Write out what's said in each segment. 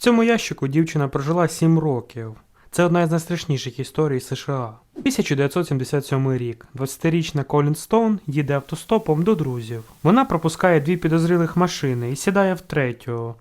В цьому ящику дівчина прожила 7 років. Це одна із найстрашніших історій США. 1977 рік. 20-річна Колін Стоун їде автостопом до друзів. Вона пропускає дві підозрілих машини і сідає в третю,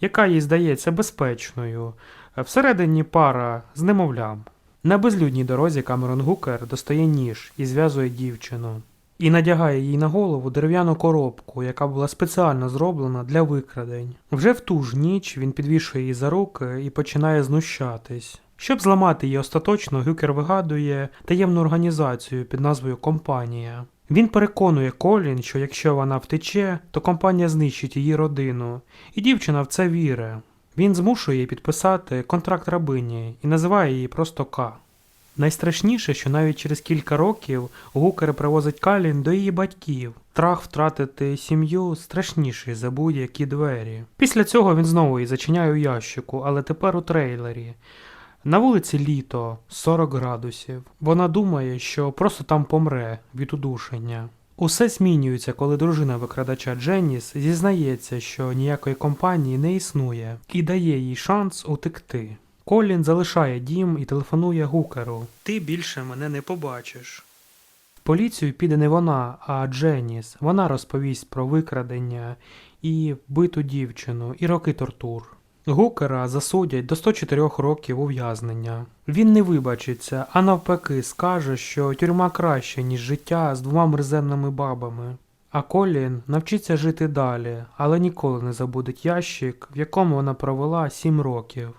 яка їй здається безпечною. Всередині пара з немовлям. На безлюдній дорозі Камерон Гукер достає ніж і зв'язує дівчину. І надягає їй на голову дерев'яну коробку, яка була спеціально зроблена для викрадень. Вже в ту ж ніч він підвішує її за руки і починає знущатись. Щоб зламати її остаточно, Гюкер вигадує таємну організацію під назвою Компанія. Він переконує Колін, що якщо вона втече, то компанія знищить її родину, і дівчина в це вірить. Він змушує її підписати контракт рабині і називає її просто К. Найстрашніше, що навіть через кілька років Гукер привозить Калін до її батьків. Страх втратити сім'ю страшніший за будь-які двері. Після цього він знову її зачиняє у ящику, але тепер у трейлері. На вулиці літо 40 градусів. Вона думає, що просто там помре від удушення. Усе змінюється, коли дружина викрадача Дженніс зізнається, що ніякої компанії не існує, і дає їй шанс утекти. Колін залишає дім і телефонує Гукеру. Ти більше мене не побачиш. В поліцію піде не вона, а Дженіс. Вона розповість про викрадення і вбиту дівчину, і роки тортур. Гукера засудять до 104 років ув'язнення. Він не вибачиться, а навпаки скаже, що тюрма краще, ніж життя з двома мерзенними бабами. А Колін навчиться жити далі, але ніколи не забудеть ящик, в якому вона провела 7 років.